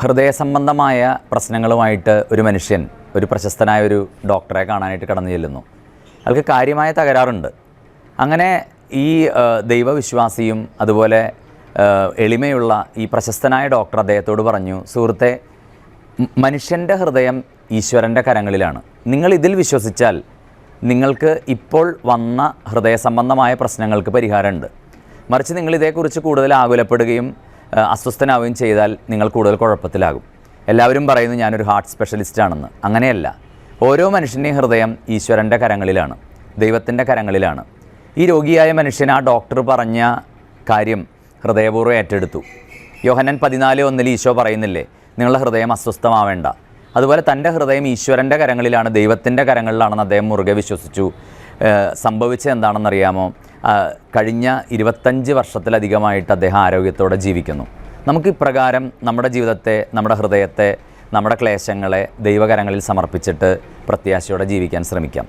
ഹൃദയ സംബന്ധമായ പ്രശ്നങ്ങളുമായിട്ട് ഒരു മനുഷ്യൻ ഒരു പ്രശസ്തനായ ഒരു ഡോക്ടറെ കാണാനായിട്ട് കടന്നു ചെല്ലുന്നു. അയാൾക്ക് കാര്യമായ തകരാറുണ്ട്. അങ്ങനെ ഈ ദൈവവിശ്വാസിയും അതുപോലെ എളിമയുള്ള ഈ പ്രശസ്തനായ ഡോക്ടർ അദ്ദേഹത്തോട് പറഞ്ഞു സുഹൃത്തെ മനുഷ്യന്റെ ഹൃദയം ഈശ്വരന്റെ കരങ്ങളിലാണ്. നിങ്ങൾ ഇതിൽ വിശ്വസിച്ചാൽ നിങ്ങൾക്ക് ഇപ്പോൾ വന്ന ഹൃദയ സംബന്ധമായ പ്രശ്നങ്ങൾക്ക് പരിഹാരമുണ്ട്. മറിച്ച് നിങ്ങൾ ഇതേക്കുറിച്ച് കൂടുതൽ ആകുലപ്പെടുകയും അസ്വസ്ഥനാവുകയും ചെയ്താൽ നിങ്ങൾ കൂടുതൽ കുഴപ്പത്തിലാകും. എല്ലാവരും പറയുന്നു ഞാനൊരു ഹാർട്ട് സ്പെഷ്യലിസ്റ്റ് ആണെന്ന്. അങ്ങനെയല്ല. ഓരോ മനുഷ്യന്റെയും ഹൃദയം ഈശ്വരന്റെ കരങ്ങളിലാണ്. ദൈവത്തിന്റെ കരങ്ങളിലാണ്. ഈ രോഗിയായ മനുഷ്യൻ ആ ഡോക്ടർ പറഞ്ഞ കാര്യം ഹൃദയപൂർവം ഏറ്റെടുത്തു. യോഹനൻ പതിനാല് ഒന്നിൽ ഈശോ പറയുന്നില്ലേ നിങ്ങളുടെ ഹൃദയം അസ്വസ്ഥമാവേണ്ട. അതുപോലെ തന്റെ ഹൃദയം ഈശ്വരന്റെ കരങ്ങളിലാണ് ദൈവത്തിന്റെ കരങ്ങളിലാണെന്ന് അദ്ദേഹം മുറുകെ വിശ്വസിച്ചു. സംഭവിച്ചത് എന്താണെന്നറിയാമോ? കഴിഞ്ഞ ഇരുപത്തഞ്ച് വർഷത്തിലധികമായിട്ട് അദ്ദേഹം ആരോഗ്യത്തോടെ ജീവിക്കുന്നു. നമുക്ക് ഇപ്രകാരം നമ്മുടെ ജീവിതത്തെ നമ്മുടെ ഹൃദയത്തെ നമ്മുടെ ക്ലേശങ്ങളെ ദൈവകരങ്ങളിൽ സമർപ്പിച്ചിട്ട് പ്രത്യാശയോടെ ജീവിക്കാൻ ശ്രമിക്കാം.